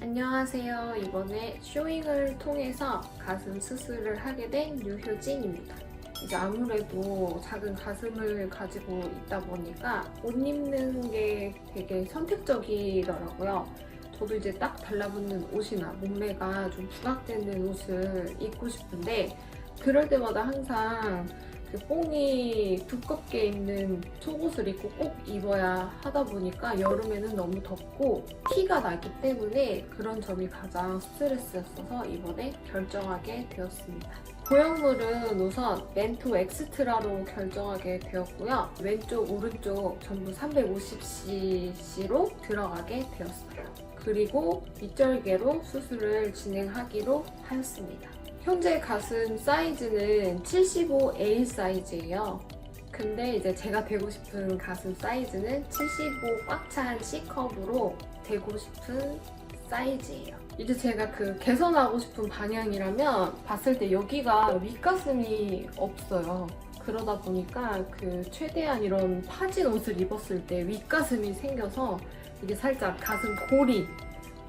안녕하세요. 이번에 쇼잉을 통해서 가슴 수술을 하게 된 유효진입니다. 이제 아무래도 작은 가슴을 가지고 있다 보니까 옷 입는 게 되게 선택적이더라고요. 저도 이제 딱 달라붙는 옷이나 몸매가 좀 부각되는 옷을 입고 싶은데 그럴 때마다 항상 그 뽕이 두껍게 있는 속옷을 입고 꼭 입어야 하다 보니까 여름에는 너무 덥고 티가 나기 때문에 그런 점이 가장 스트레스였어서 이번에 결정하게 되었습니다. 고형물은 우선 멘토 엑스트라로 결정하게 되었고요. 왼쪽, 오른쪽 전부 350cc로 들어가게 되었어요. 그리고 윗절개로 수술을 진행하기로 하였습니다. 현재 가슴 사이즈는 75A 사이즈예요. 근데 이제 제가 되고 싶은 가슴 사이즈는 75 꽉 찬 C컵으로 되고 싶은 사이즈예요. 이제 제가 그 개선하고 싶은 방향이라면 봤을 때 여기가 윗가슴이 없어요. 그러다 보니까 그 최대한 이런 파진 옷을 입었을 때 윗가슴이 생겨서 이게 살짝 가슴 골이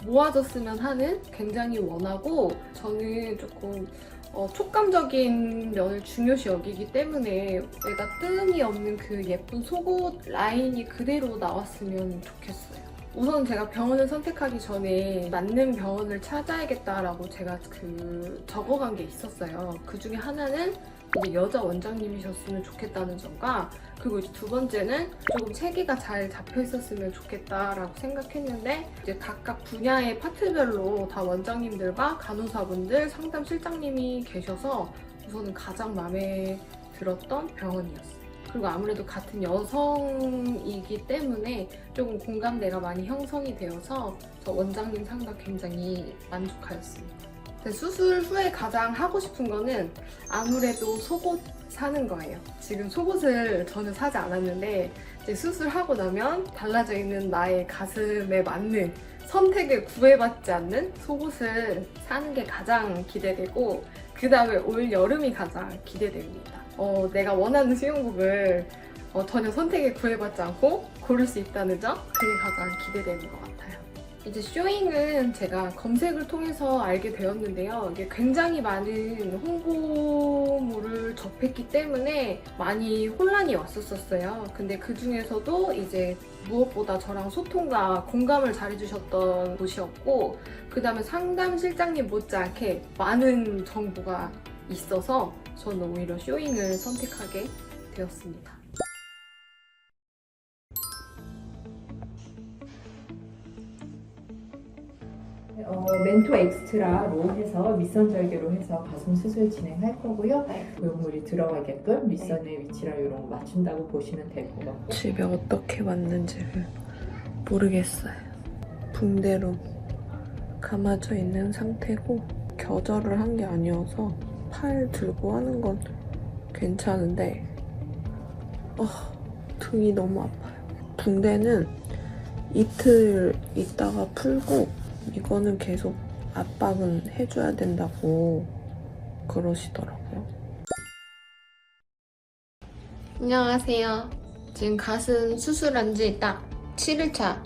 모아졌으면 하는 굉장히 원하고 저는 조금 어, 촉감적인 면을 중요시 여기기 때문에 내가 뜸이 없는 그 예쁜 속옷 라인이 그대로 나왔으면 좋겠어요. 우선 제가 병원을 선택하기 전에 맞는 병원을 찾아야겠다라고 제가 그 적어간 게 있었어요. 그 중에 하나는 이제 여자 원장님이셨으면 좋겠다는 점과 그리고 이제 두 번째는 조금 체계가 잘 잡혀 있었으면 좋겠다라고 생각했는데 이제 각각 분야의 파트별로 다 원장님들과 간호사분들, 상담 실장님이 계셔서 우선은 가장 마음에 들었던 병원이었어요. 그리고 아무래도 같은 여성이기 때문에 조금 공감대가 많이 형성이 되어서 저 원장님 상담 굉장히 만족하였습니다. 근데 수술 후에 가장 하고 싶은 거는 아무래도 속옷 사는 거예요. 지금 속옷을 저는 사지 않았는데 이제 수술하고 나면 달라져 있는 나의 가슴에 맞는 선택을 구애받지 않는 속옷을 사는 게 가장 기대되고 그 다음에 올 여름이 가장 기대됩니다. 어, 내가 원하는 수영복을 어, 전혀 선택에 구애받지 않고 고를 수 있다는 점 그게 가장 기대되는 것 같아요. 이제 쇼잉은 제가 검색을 통해서 알게 되었는데요. 이게 굉장히 많은 홍보물을 접했기 때문에 많이 혼란이 왔었었어요. 근데 그 중에서도 이제 무엇보다 저랑 소통과 공감을 잘해주셨던 곳이었고, 그 다음에 상담 실장님 못지않게 많은 정보가 있어서 저는 오히려 쇼잉을 선택하게 되었습니다. 어, 멘토 엑스트라로 해서 밑선 절개로 해서 가슴 수술 진행할 거고요. 네. 고용물이 들어가게끔 밑선의 위치랑 이런 거 맞춘다고 보시면 될 것 같고. 집에 어떻게 왔는지를 모르겠어요. 붕대로 감아져 있는 상태고 겨절을 한 게 아니어서 팔 들고 하는 건 괜찮은데 어, 등이 너무 아파요. 붕대는 이틀 있다가 풀고 이거는 계속 압박은 해줘야 된다고 그러시더라고요. 안녕하세요. 지금 가슴 수술한 지 딱 7일차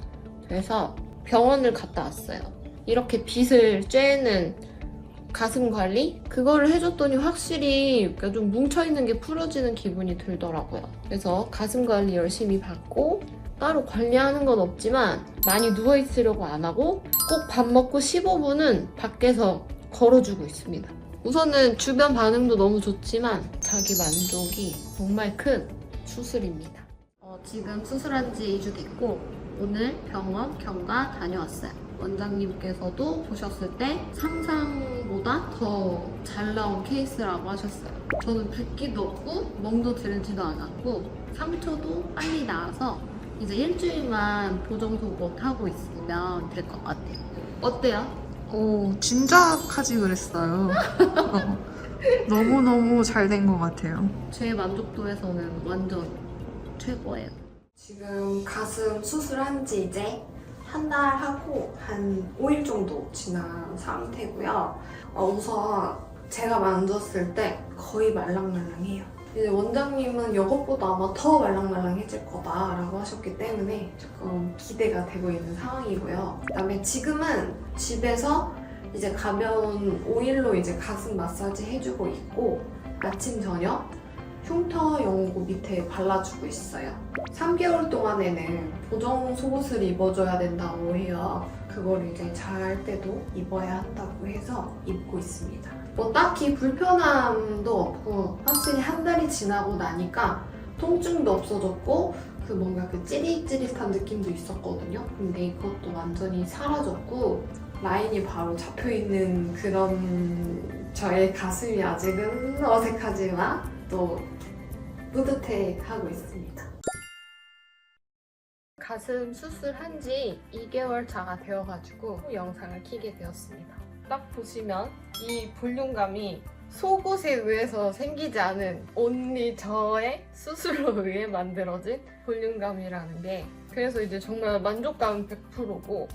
돼서 병원을 갔다 왔어요. 이렇게 빗을 쬐는 가슴 관리? 그거를 해줬더니 확실히 그러니까 좀 뭉쳐있는 게 풀어지는 기분이 들더라고요. 그래서 가슴 관리 열심히 받고 따로 관리하는 건 없지만 많이 누워있으려고 안 하고 꼭 밥 먹고 15분은 밖에서 걸어주고 있습니다. 우선은 주변 반응도 너무 좋지만 자기 만족이 정말 큰 수술입니다. 어, 지금 수술한 지 2주 됐고 오늘 병원 경과 다녀왔어요. 원장님께서도 보셨을 때 상상보다 더 잘 나온 케이스라고 하셨어요. 저는 붓기도 없고 멍도 들지도 않았고 상처도 빨리 나와서 이제 일주일만 보정속옷 하고 있으면 될 것 같아요. 어때요? 오, 진작하지 그랬어요. 너무너무 잘 된 것 같아요. 제 만족도에서는 완전 최고예요. 지금 가슴 수술한 지 이제 한 달 하고 한 5일 정도 지난 상태고요. 어, 우선 제가 만졌을 때 거의 말랑말랑해요. 이제 원장님은 이것보다 아마 더 말랑말랑해질 거다라고 하셨기 때문에 조금 기대가 되고 있는 상황이고요. 그다음에 지금은 집에서 이제 가벼운 오일로 이제 가슴 마사지 해주고 있고 아침 저녁 흉터 연고 밑에 발라주고 있어요. 3개월 동안에는 보정 속옷을 입어줘야 된다고 해요. 그걸 이제 잘 때도 입어야 한다고 해서 입고 있습니다. 뭐 딱히 불편함도 없고 확실히 한 달이 지나고 나니까 통증도 없어졌고 그 뭔가 그 찌릿찌릿한 느낌도 있었거든요. 근데 이것도 완전히 사라졌고 라인이 바로 잡혀 있는 그런 저의 가슴이 아직은 어색하지만 또 뿌듯해 하고 있습니다. 가슴 수술한 지 2개월 차가 되어가지고 영상을 키게 되었습니다. 딱 보시면 이 볼륨감이 속옷에 의해서 생기지 않은 온리 저의 수술로 의해 만들어진 볼륨감이라는 게 그래서 이제 정말 만족감 100%고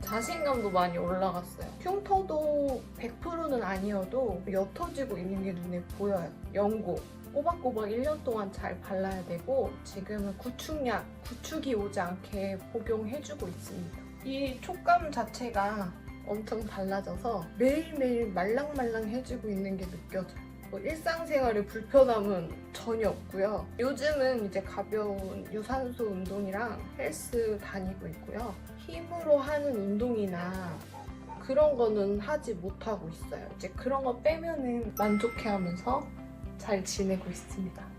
자신감도 많이 올라갔어요. 흉터도 100%는 아니어도 옅어지고 있는 게 눈에 보여요. 연고. 꼬박꼬박 1년 동안 잘 발라야 되고 지금은 구축약, 구축이 오지 않게 복용해주고 있습니다. 이 촉감 자체가 엄청 달라져서 매일매일 말랑말랑해지고 있는 게 느껴져요. 뭐 일상생활에 불편함은 전혀 없고요. 요즘은 이제 가벼운 유산소 운동이랑 헬스 다니고 있고요. 힘으로 하는 운동이나 그런 거는 하지 못하고 있어요. 이제 그런 거 빼면은 만족해 하면서 잘 지내고 있습니다.